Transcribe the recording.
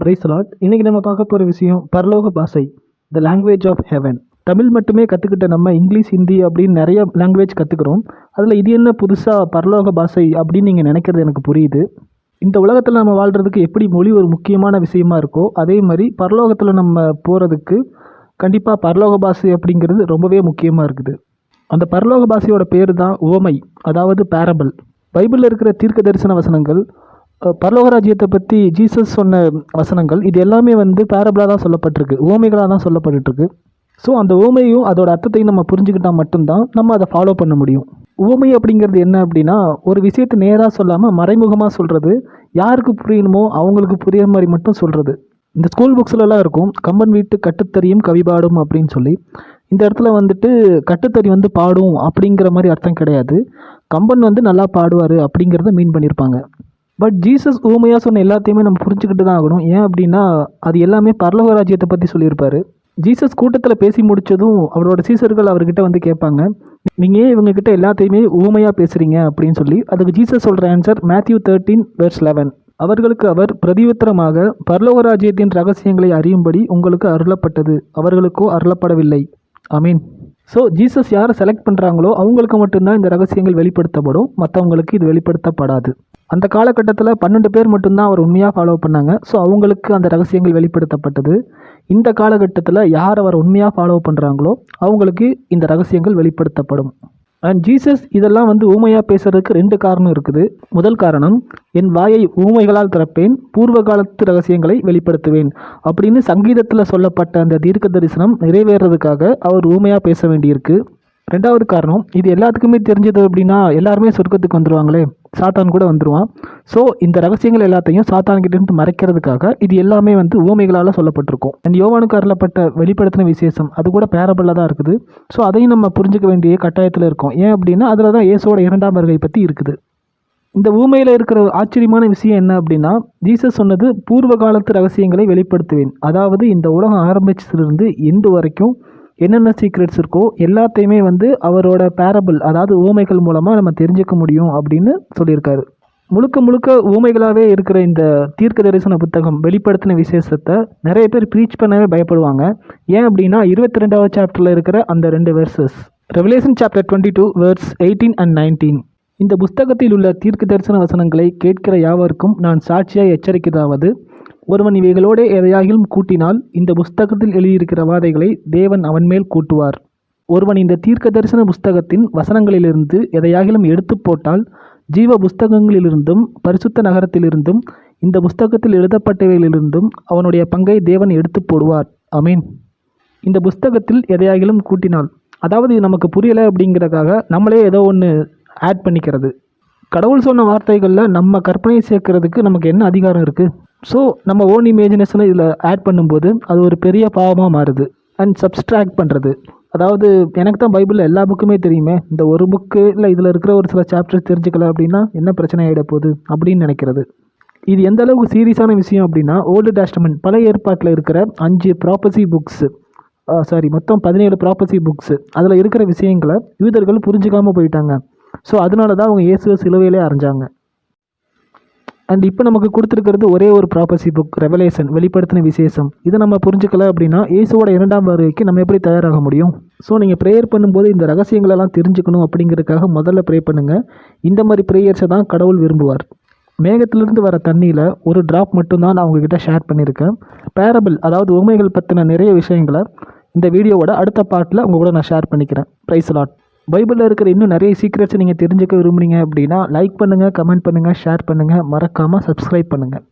Price lot இன்னைக்கு நம்ம பார்க்க போகிற விஷயம் பரலோக பாஷை the language of heaven Tamil மட்டுமே கற்றுக்கிட்ட நம்ம இங்கிலீஷ் ஹிந்தி அப்படின்னு நிறைய லாங்குவேஜ் கற்றுக்குறோம் அதில் இது என்ன புதுசாக பரலோக பாஷை அப்படின்னு நீங்கள் நினைக்கிறது எனக்கு புரியுது. இந்த உலகத்தில் நம்ம வாழ்கிறதுக்கு எப்படி மொழி ஒரு முக்கியமான விஷயமா இருக்கோ அதே மாதிரி பரலோகத்தில் நம்ம போகிறதுக்கு கண்டிப்பாக பரலோக பாஷை அப்படிங்கிறது ரொம்பவே முக்கியமாக இருக்குது. அந்த பரலோக பாஷையோட பேர் தான் ஓமை அதாவது பேரபிள் பைபிளில் இருக்கிற தீர்க்க தரிசன வசனங்கள் பரலோகராஜ்யத்தை பற்றி ஜீசஸ் சொன்ன வசனங்கள் இது எல்லாமே வந்து பேரபிளாக தான் சொல்லப்பட்டிருக்கு ஓமைகளாக தான் சொல்லப்பட்டுருக்கு. ஸோ அந்த ஓமையும் அதோட அர்த்தத்தையும் நம்ம புரிஞ்சுக்கிட்டால் மட்டும்தான் நம்ம அதை ஃபாலோ பண்ண முடியும். ஓமை அப்படிங்கிறது என்ன அப்படின்னா ஒரு விஷயத்தை நேராக சொல்லாமல் மறைமுகமாக சொல்கிறது யாருக்கு புரியணுமோ அவங்களுக்கு புரியுற மாதிரி மட்டும் சொல்கிறது இந்த ஸ்கூல் புக்ஸ்லலாம் இருக்கும் கம்பன் வீட்டு கட்டுத்தறியும் கவிபாடும் அப்படின்னு சொல்லி. இந்த இடத்துல வந்துட்டு கட்டுத்தறி வந்து பாடும் அப்படிங்கிற மாதிரி அர்த்தம் கிடையாது. கம்பன் வந்து நல்லா பாடுவார் அப்படிங்கிறத மீன் பண்ணியிருப்பாங்க பட் ஜீசஸ் ஊமையாக சொன்ன எல்லாத்தையுமே நம்ம புரிஞ்சுக்கிட்டு தான் ஆகணும். ஏன் அப்படின்னா அது எல்லாமே பரலோக ராஜ்யத்தை பற்றி சொல்லியிருப்பார். ஜீசஸ் கூட்டத்தில் பேசி முடித்ததும் அவரோட சீசர்கள் அவர்கிட்ட வந்து கேட்பாங்க. நீங்கள் ஏன் இவங்கக்கிட்ட எல்லாத்தையுமே ஊமையாக பேசுகிறீங்க அப்படின்னு சொல்லி அதுக்கு ஜீசஸ் சொல்கிற answer Matthew thirteen verse eleven அவர்களுக்கு அவர் பிரதியுத்தரமாக பரலோக ராஜ்யத்தின் ரகசியங்களை அறியும்படி உங்களுக்கு அருளப்பட்டது. அவர்களுக்கோ அருளப்படவில்லை. அமீன் ஸோ ஜீசஸ் யாரை செலக்ட் பண்ணுறாங்களோ அவங்களுக்கு மட்டும்தான் இந்த ரகசியங்கள் வெளிப்படுத்தப்படும். மற்றவங்களுக்கு இது வெளிப்படுத்தப்படாது. அந்த காலகட்டத்தில் பன்னெண்டு பேர் மட்டும்தான் அவர் உண்மையாக ஃபாலோ பண்ணாங்க. ஸோ அவங்களுக்கு அந்த ரகசியங்கள் வெளிப்படுத்தப்பட்டது. இந்த காலகட்டத்தில் யார் அவர் உண்மையாக ஃபாலோ பண்ணுறாங்களோ அவங்களுக்கு இந்த ரகசியங்கள் வெளிப்படுத்தப்படும். அண்ட் ஜீசஸ் இதெல்லாம் வந்து ஊமையாக பேசுறதுக்கு ரெண்டு காரணம் இருக்குது. முதல் காரணம் என் வாயை ஊமைகளால் திறப்பேன் பூர்வ காலத்து ரகசியங்களை வெளிப்படுத்துவேன் அப்படின்னு சங்கீதத்தில் சொல்லப்பட்ட அந்த தீர்க்க தரிசனம் நிறைவேறதுக்காக அவர் ஊமையாக பேச வேண்டியிருக்கு. ரெண்டாவது காரணம் இது எல்லாத்துக்குமே தெரிஞ்சது அப்படின்னா எல்லாருமே சொர்க்கத்துக்கு வந்துருவாங்களே? சாத்தான் கூட வந்துடுவான் ஸோ இந்த ரகசியங்கள் எல்லாத்தையும் சாத்தான் மறைக்கிறதுக்காக இது எல்லாமே வந்து ஊமைகளால் சொல்லப்பட்டிருக்கும். அண்ட் யோவானுக்கு அருளப்பட்ட வெளிப்படுத்தின விசேஷம் அது கூட பேரபிளாக தான் இருக்குது. ஸோ அதையும் நம்ம புரிஞ்சுக்க வேண்டிய கட்டாயத்தில் இருக்கோம். ஏன் அப்படின்னா அதில் தான் இயேசுவோட இரண்டாம் வருகை பற்றி இருக்குது. இந்த ஊமையில் இருக்கிற ஆச்சரியமான விஷயம் என்ன அப்படின்னா ஜீசஸ் சொன்னது பூர்வ காலத்து ரகசியங்களை வெளிப்படுத்துவேன். அதாவது இந்த உலகம் ஆரம்பிச்சதுலேருந்து எண்டு வரைக்கும் என்னென்ன சீக்ரெட்ஸ் இருக்கோ எல்லாத்தையுமே வந்து அவரோட பேரபிள் அதாவது ஊமைகள் மூலமாக நம்ம தெரிஞ்சுக்க முடியும் அப்படின்னு சொல்லியிருக்காரு. முழுக்க முழுக்க ஊமைகளாகவே இருக்கிற இந்த தீர்க்க தரிசன புத்தகம் வெளிப்படுத்தின விசேஷத்தை நிறைய பேர் ப்ரீச் பண்ணவே பயப்படுவாங்க. ஏன் அப்படின்னா இருபத்தி ரெண்டாவது சாப்டரில் இருக்கிற அந்த ரெண்டு verses Revelation chapter twenty two verse eighteen and nineteen இந்த புஸ்தகத்தில் உள்ள தீர்க்க தரிசன வசனங்களை கேட்கிற யாவருக்கும் நான் சாட்சியாக எச்சரிக்கிறதாவது ஒருவன் இவைகளோடு எதையாகிலும் கூட்டினால் இந்த புஸ்தகத்தில் எழுதியிருக்கிற வாதைகளை தேவன் அவன் மேல் கூட்டுவார். ஒருவன் இந்த தீர்க்க தரிசன புஸ்தகத்தின் வசனங்களிலிருந்து எதையாகிலும் எடுத்து போட்டால் ஜீவ புஸ்தகங்களிலிருந்தும் பரிசுத்த நகரத்திலிருந்தும் இந்த புஸ்தகத்தில் எழுதப்பட்டவைகளிலிருந்தும் அவனுடைய பங்கை தேவன் எடுத்து போடுவார். அமீன் இந்த புஸ்தகத்தில் எதையாகிலும் கூட்டினால் அதாவது இது நமக்கு புரியலை அப்படிங்கிறதுக்காக நம்மளே ஏதோ ஒன்று ஆட் பண்ணிக்கிறது. கடவுள் சொன்ன வார்த்தைகளில் நம்ம கற்பனை சேர்க்கறதுக்கு நமக்கு என்ன அதிகாரம் இருக்குது ஸோ நம்ம ஓன் இமேஜினேஷனை இதில் ஆட் பண்ணும்போது அது ஒரு பெரிய பாவமாக மாறுது. அண்ட் சப்ஸ்ட்ராக்ட் பண்ணுறது அதாவது எனக்கு தான் பைபிளில் எல்லா புக்குமே தெரியுமே. இந்த ஒரு புக்கு இல்லை இதில் இருக்கிற ஒரு சில சாப்டர்ஸ் தெரிஞ்சுக்கல அப்படின்னா என்ன பிரச்சனை ஆகிட போகுது அப்படின்னு நினைக்கிறது. இது எந்த அளவுக்கு சீரியஸான விஷயம் அப்படின்னா ஓல்டு டெஸ்டமெண்ட் பழைய ஏற்பாட்டில் இருக்கிற அஞ்சு ப்ராப்பர்சி புக்ஸு சாரி மொத்தம் பதினேழு ப்ராப்பர்சி புக்ஸு அதில் இருக்கிற விஷயங்களை யூதர்கள் புரிஞ்சுக்காமல் போயிட்டாங்க. ஸோ அதனால தான் அவங்க இயேசுவை சிலுவையிலே அரைஞ்சாங்க. அண்ட் இப்போ நமக்கு கொடுத்துருக்கிறது ஒரே ஒரு ப்ராப்பர்சி புக் ரெவலேஷன் வெளிப்படுத்தின விசேஷம். இதை நம்ம புரிஞ்சுக்கல அப்படின்னா இயேசுவோட இரண்டாம் வருகைக்கு நம்ம எப்படி தயாராக முடியும்? ஸோ நீங்கள் ப்ரேயர் பண்ணும்போது இந்த ரகசியங்களெல்லாம் தெரிஞ்சுக்கணும் அப்படிங்கிறதுக்காக முதல்ல ப்ரே பண்ணுங்கள் இந்த மாதிரி ப்ரேயர்ஸை தான் கடவுள் விரும்புவார். மேகத்திலிருந்து வர தண்ணியில் ஒரு ட்ராப் மட்டும்தான் நான் உங்ககிட்ட ஷேர் பண்ணியிருக்கேன். பேரபிள் அதாவது உண்மைகள் பற்றின நிறைய விஷயங்களை இந்த வீடியோவோட அடுத்த பார்ட்டில் உங்கள் கூட நான் ஷேர் பண்ணிக்கிறேன். ப்ரைஸ் லாட் பைபிளில் இருக்கிற இன்னும் நிறைய சீக்ரெட்ஸ் நீங்கள் தெரிஞ்சுக்க விரும்புனீங்க அப்படின்னா லைக் பண்ணுங்கள் கமெண்ட் பண்ணுங்கள் ஷேர் பண்ணுங்கள் மறக்காமல் சப்ஸ்கிரைப் பண்ணுங்கள்